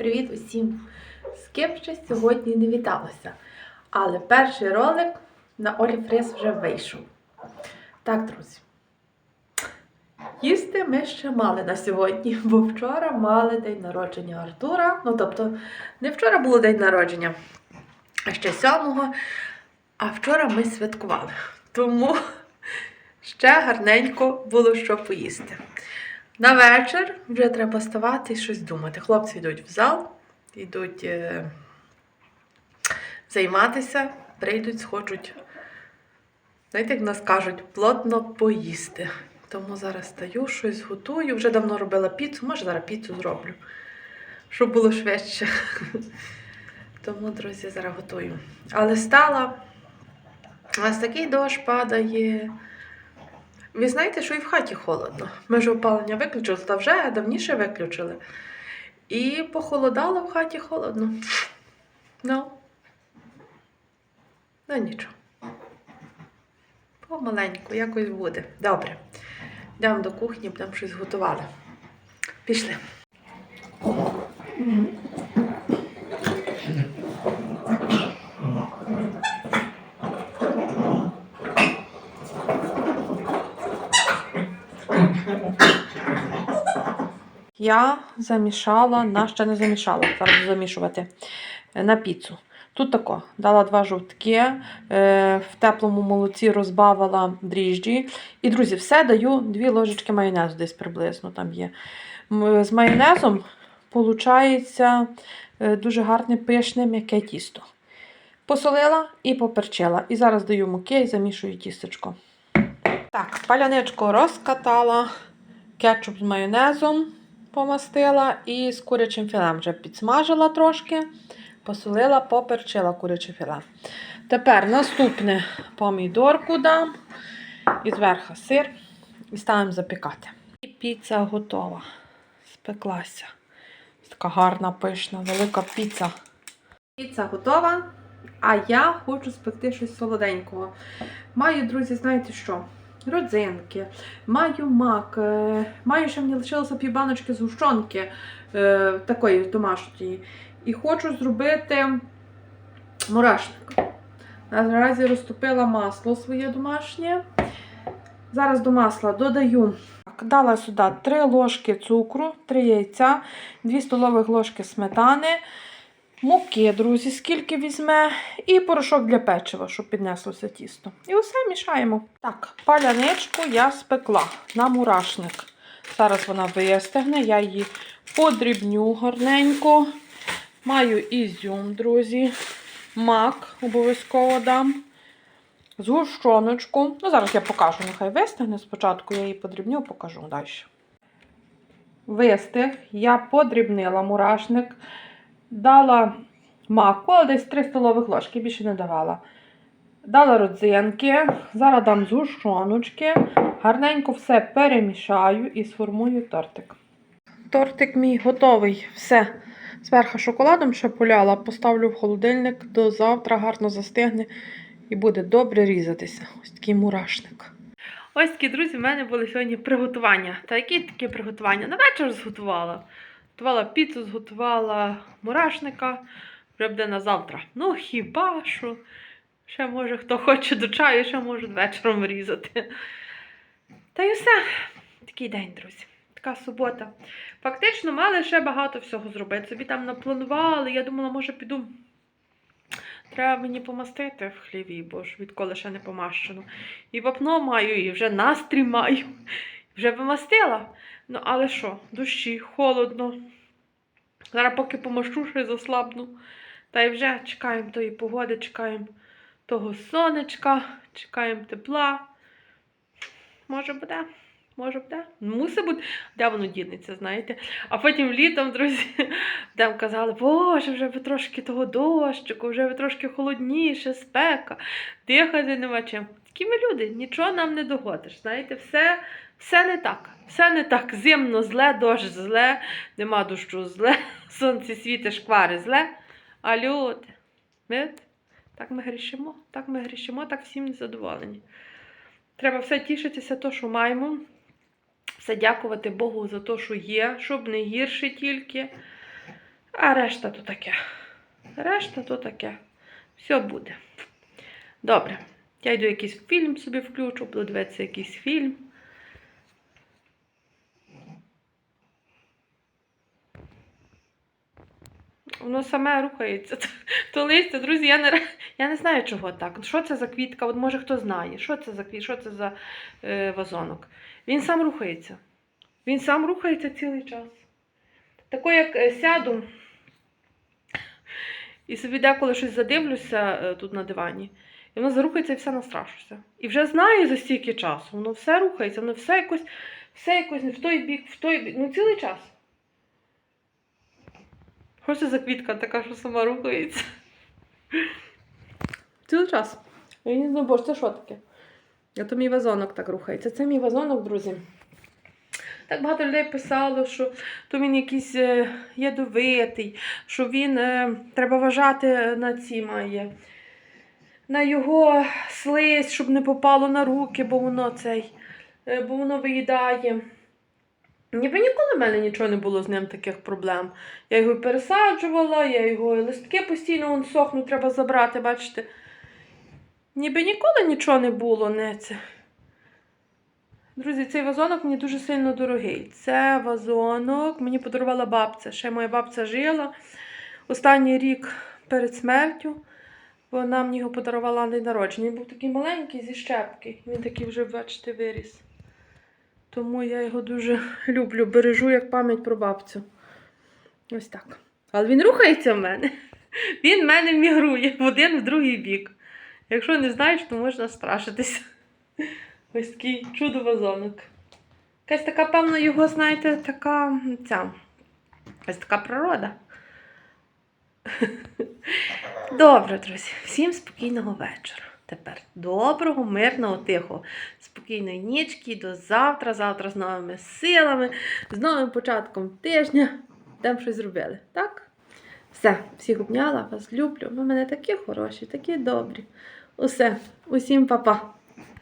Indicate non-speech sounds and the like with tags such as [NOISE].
Привіт усім! З ким ще сьогодні не віталася. Але перший ролик на Олі Фрес вже вийшов. Так, друзі. Їсти ми ще мали на сьогодні, бо вчора мали день народження Артура. Ну, тобто, не вчора було день народження, а ще сьомого. А вчора ми святкували. Тому ще гарненько було що поїсти. На вечір вже треба вставати і щось думати. Хлопці йдуть в зал, йдуть е, займатися, прийдуть, схочуть, знаєте, як нас кажуть, плотно поїсти. Тому зараз стаю, щось готую. Вже давно робила піцу, може зараз піцу зроблю, щоб було швидше. [LAUGHS] Тому, друзі, зараз готую. Але стала, у нас такий дощ падає. Ви знаєте, що і в хаті холодно. Ми ж опалення виключили, та вже давніше виключили. І похолодало в хаті холодно. Ну, ну нічого. Помаленьку, якось буде. Добре. Йдемо до кухні, будемо щось готувати. Пішли. Я замішала, на ще не замішала, зараз замішувати е, на піцу. Тут тако, дала два жовтки, е, в теплому молоці розбавила дріжджі. І, друзі, все даю дві ложечки майонезу десь приблизно там є. З майонезом виходить дуже гарне пишне м'яке тісто. Посолила і поперчила. І зараз даю муки і замішую тістечко. Так, паляничку розкатала, кетчуп з майонезом помастила і з курячим філем вже підсмажила трошки, посолила, поперчила куряче філе. Тепер наступне помідорку дам і зверху сир і ставимо запікати. І піца готова. Спеклася. Така гарна, пишна, велика піца. Піца готова, а я хочу спекти щось солоденького. Маю, друзі, знаєте що? Родзинки, маю мак, е, маю ще мені лишилося півбаночки згущенки е, такої домашньої. І хочу зробити мурашник. Наразі розтопила масло своє домашнє. Зараз до масла додаю. Дала сюди 3 ложки цукру, 3 яйця, 2 столових ложки сметани, муки, друзі, скільки візьме, і порошок для печива, щоб піднеслося тісто. І усе мішаємо. Так, паляничку я спекла на мурашник. Зараз вона вистигне, я її подрібню гарненько. Маю ізюм, друзі, мак обов'язково дам. Згущеночку. Ну, зараз я покажу, нехай вистигне. Спочатку я її подрібню, покажу далі. Вистиг, я подрібнила мурашник, дала маку, але десь 3 столових ложки, більше не давала. Дала родзинки, зараз дам згущеночки, гарненько все перемішаю і сформую тортик. Тортик мій готовий. Все. Зверху шоколадом ще поляла, поставлю в холодильник до завтра, гарно застигне і буде добре різатися. Ось такий мурашник. Ось такі, друзі, в мене були сьогодні приготування. Та які такі приготування? На вечір зготувала. Готувала піцу, зготувала мурашника, вже буде на завтра. Ну, хіба що? Ще може хто хоче до чаю, ще може вечором різати. Та й все. Такий день, друзі. Така субота. Фактично, мали ще багато всього зробити. Собі там напланували. Я думала, може, піду. Треба мені помастити в хліві, бо ж відколи ще не помащено. І вапно маю, і вже настрій маю. Вже помастила. Ну, але що, дощі, холодно. Зараз поки помащу, ще й заслабну. Та й вже чекаємо тої погоди, чекаємо того сонечка, чекаємо тепла. Може буде? Може буде? Мусить бути, де воно дінеться, знаєте. А потім літом, друзі, [LAUGHS] там казали, боже, вже ви трошки того дощику, вже ви трошки холодніше, спека, дихати нема чим. Такі ми люди, нічого нам не догодиш. Знаєте, все, все не так. Все не так. Зимно зле, дощ зле, нема дощу зле, [LAUGHS] сонце світить, шквари зле. А люди, ми, так ми грішимо, так ми грішимо, так всім незадоволені. Треба все тішитися, то, що маємо. Все дякувати Богу за те, що є, щоб не гірше тільки. А решта то таке. Решта то таке. Все буде. Добре. Я йду якийсь фільм собі включу, буду дивитися якийсь фільм. Воно саме рухається. То листя, друзі, я не, я не знаю, чого так. Що це за квітка? От може хто знає, що це за квіт, що це за е, вазонок. Він сам рухається. Він сам рухається цілий час. Тако, як е, сяду і собі деколи щось задивлюся е, тут на дивані, і воно зарухається і все настрашуся. І вже знаю за стільки часу. Воно все рухається, воно все якось, все якось в той бік, в той бік. Ну цілий час. Що це за квітка така, що сама рухається? Цілий час. Я не знаю, боже, це що таке? А то мій вазонок так рухається. Це мій вазонок, друзі. Так багато людей писало, що то він якийсь е, ядовитий, що він е, треба вважати на ці має. На його слизь, щоб не попало на руки, бо воно цей, е, бо воно виїдає. Ніби ніколи в мене нічого не було з ним таких проблем. Я його пересаджувала, я його і листки постійно вон сохнуть, треба забрати, бачите. Ніби ніколи нічого не було, не це. Друзі, цей вазонок мені дуже сильно дорогий. Це вазонок мені подарувала бабця. Ще моя бабця жила. Останній рік перед смертю вона мені його подарувала на народження. Він був такий маленький зі щепки. Він такий вже, бачите, виріс. Тому я його дуже [LAUGHS] люблю, бережу як пам'ять про бабцю. Ось так. Але він рухається в мене. [LAUGHS] Він в мене мігрує в один в другий бік. Якщо не знаєш, то можна страшитися. [LAUGHS] Ось такий чудо-вазонок. Якась така, певно, його, знаєте, така ця. Ось така природа. Добре, друзі, всім спокійного вечора. Тепер доброго, мирного, тихого, спокійної нічки, до завтра, завтра з новими силами, з новим початком тижня. Там щось зробили, так? Все, всіх обняла, вас люблю. Ви мене такі хороші, такі добрі. Усе, усім па-па.